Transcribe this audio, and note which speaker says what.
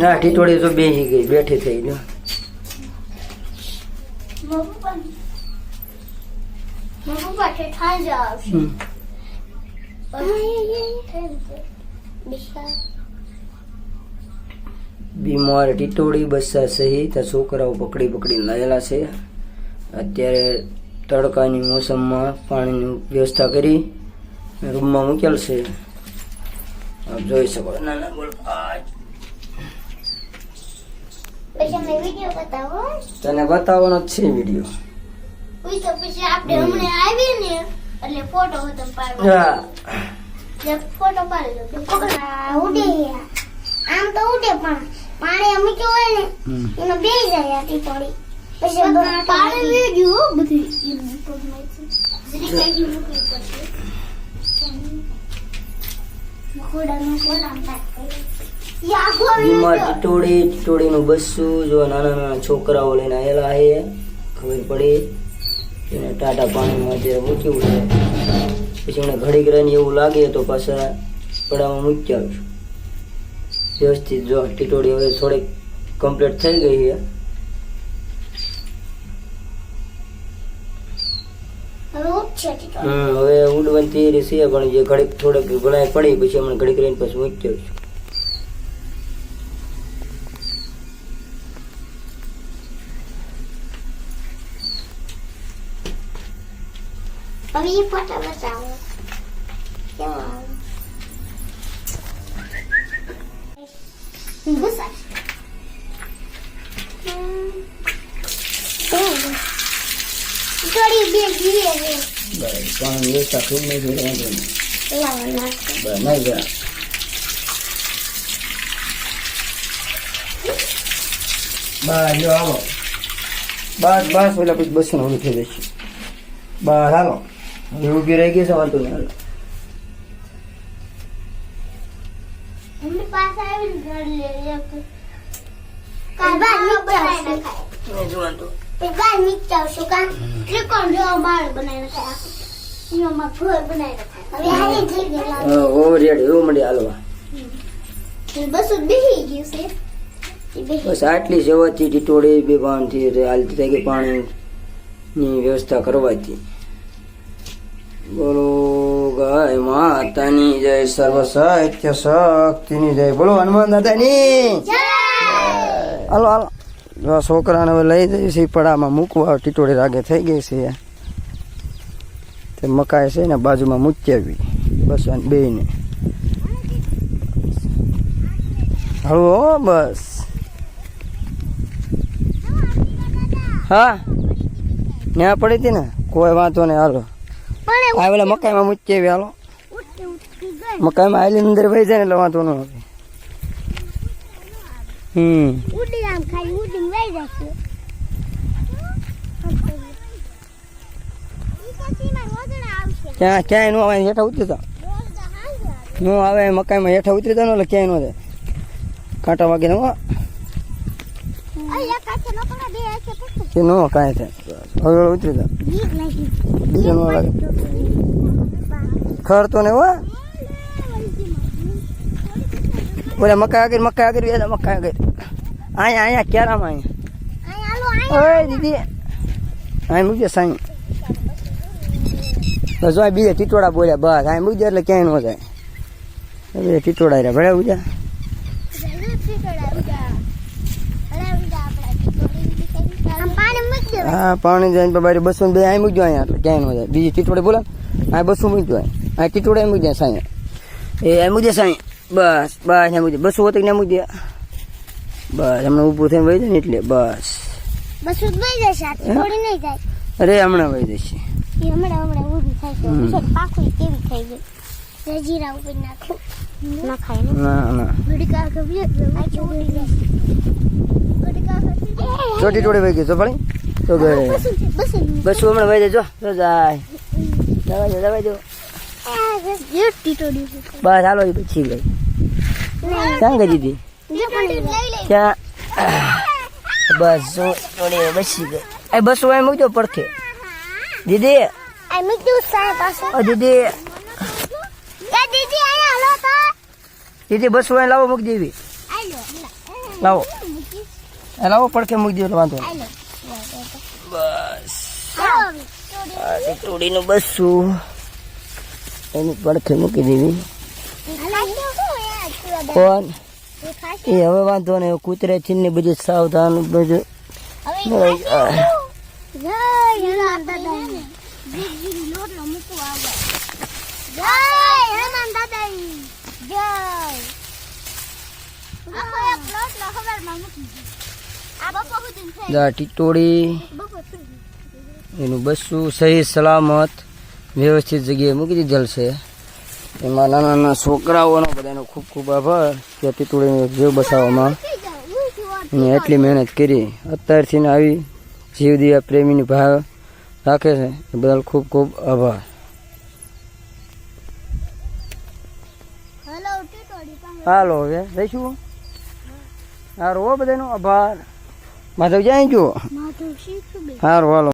Speaker 1: ના, ટીટોળી તો બેસી ગઈ, બેઠી થઈ ગયો બીમાર ટીટોળી બસ્સા સહિત છોકરાઓ પકડી પકડી લાયેલા છે. અત્યારે તડકાની મોસમમાં પાણીની વ્યવસ્થા કરી રૂમમાં મૂકેલ છે. જોઈ શકો નાના બોલ આ
Speaker 2: વીડિયો બતાવો
Speaker 1: તને બતાવવાનો જ છે વીડિયો.
Speaker 2: ઉઈ તો પછી આપણે હમણે આવી ને એટલે ફોટો હતો પાડવો
Speaker 1: હા.
Speaker 2: જે ફોટો પાડી દો ઉડે. આમ તો ઉડે પણ પાણી અમે કે હોય ને. એનો બે જાય આ પડી. પછી પાણી લઈ ગયું. બધું એનું પગમાંથી જરી ગોળી
Speaker 1: ટીટોળી ટીટોળીનું બસ્સું જો નાના નાના છોકરાઓ લઈને આવેલા છે ખબર પડી. એને ટાટા પાણીમાં અત્યારે મૂક્યું છે. પછી મને ઘડીક રહીને એવું લાગે તો પાછા પડામાં મૂકી આવશું વ્યવસ્થિત જો ટીટોડી હવે થોડીક કમ્પ્લીટ થઈ ગઈ છે.
Speaker 2: હવે
Speaker 1: હમ હવે ઉડવાની તૈયારી છે પણ જે ઘડીક થોડીક ભણાઈ પડી પછી હમણાં ઘડીક રહીને પછી મૂકી આવશું
Speaker 2: ફોટો બતાવો કેવો આવે ગુસા થોડી બે જીવે છે
Speaker 1: બરાબર પાણી વ્યવસ્થા ખૂબ નહીં થઈ વાંધો નહીં.
Speaker 2: લાવો નાખો
Speaker 1: બરાબર નહીં જરા બસ જો આવો બસ બસ પેલા પછી બસનું થઈ જશે બસ હાલો હવે ઊભી રહી ગઈ છે વાંધો નહીં
Speaker 2: એ બસો એ
Speaker 1: આટલી સેવાથી ટીટોળી બે બાંધથી હાલતી થઈ ગઈ પાણીની વ્યવસ્થા કરવાથી. બોલો ગાય માતાની જય સર્વ સાહિત્ય શક્તિની જય. બોલો હનુમાન દાદાની. હાલો હાલો. છોકરાને હવે લઈ જઈએ છીએ પડામાં મૂકવા. ટીટોળી રાગે થઈ ગઈ છે. તે મકાઈ છે ને બાજુમાં મૂકી બસ બે ને હળવો બસ. હા? ન્યા પડી હતી ને? કોઈ વાંધો નહીં હાલો. આ પેલા મકાઈમાં મૂકી હાલો. મકાઈમાં આલી અંદર ભાઈ જાય ને એટલે વાંધો ન આવે. હમ.
Speaker 2: ઉડી આમ ખાલી ઉડી વહી જશે.
Speaker 1: ક્યાં ક્યાંય નો આવે હેઠા ઉતરી જા નો આવે મકાઈમાં હેઠા ઉતરી ને એટલે ક્યાંય નો જાય. કાંટા વાગે ને. કે નો કાંઈ થાય. હવે ઉતરી જા. બીજો નો લાગે. ખરતો ને હો. ઓલા મકા આગળ મકાઈ આગળ વ્યાજા મકાઈ આગળ. અહીંયા અહીંયા ક્યારામાં અહીંયા ઓય દીદી. અહીં મૂકજે સાઈ. બસ જો આ બીજા ટીટોડા બોલ્યા બસ. અહીં મૂકજે એટલે ક્યાંય ન જાય. બીજા ટીટોડા રહ્યા. ભલે ઉજા. હા પાણી જાય બારી બસો બે અહીં મૂકજો અહીંયા એટલે ક્યાંય ન જાય. બીજી ટીટોડે બોલા આ બસો મૂકજો આ ટીટોડે મૂકી જાય સાઈ. એ અહીં મૂકજે સાંઈ. બસ બસ અહીંયા મૂકજે બસો હોત ને મૂકજે બસ હમણાં ઊભું થઈને વહી જાય ને એટલે બસ.
Speaker 2: બસ વહી જશે થોડી નહીં જાય
Speaker 1: અરે હમણાં વહી જશે.
Speaker 2: હમણાં હમણાં ઊભી થાય છે
Speaker 1: હમ.
Speaker 2: પછી પાકું કેવી થઈ ગઈ જીરા ઉપર નાખો ના. ખાય ને
Speaker 1: ના. ચોટી ટોડી વહી ગઈ તો પણ તો ગયો
Speaker 2: બસ
Speaker 1: હમણાં વહી જાય જો જો જાય. દવા જો દવા જો બસ, હાલો પછી ગઈ ક્યાં ગઈ દીદી ક્યાં? બસ ટોડી બસી ગઈ. એ બસ હું મૂકજો પડખે. દીદી? દીદી. દીદી બસ હું લાવો, મૂકી દેવી. લાવો. લાવો પડકે મૂકી દો વાંધો. બસ. ટીટોડીનું બસું. એની પડખે મૂકી દેવી કોણ એ હવે વાંધો નહીં કૂતરે છીને બધું સાવધાન બધું.
Speaker 2: લોટલો ખબરમાં મૂકી બપોર સુધી.
Speaker 1: એનું બસું સહી સલામત વ્યવસ્થિત જગ્યાએ મૂકી દીધેલ છે. એમાં નાના નાના છોકરાઓનો બધાનો ખૂબ ખૂબ આભાર કે ટીટોળીને જીવ
Speaker 2: વાત.
Speaker 1: અને એટલી મહેનત કરી. અત્યારથી આવી જીવદયા પ્રેમીની ભાવ રાખે છે. એ બદલ ખૂબ ખૂબ આભાર.
Speaker 2: હલો,
Speaker 1: હવે જઈશું. સારું બધાનો આભાર. માધવ જાય જો
Speaker 2: માધવ શીખું બે.
Speaker 1: સારું હાલો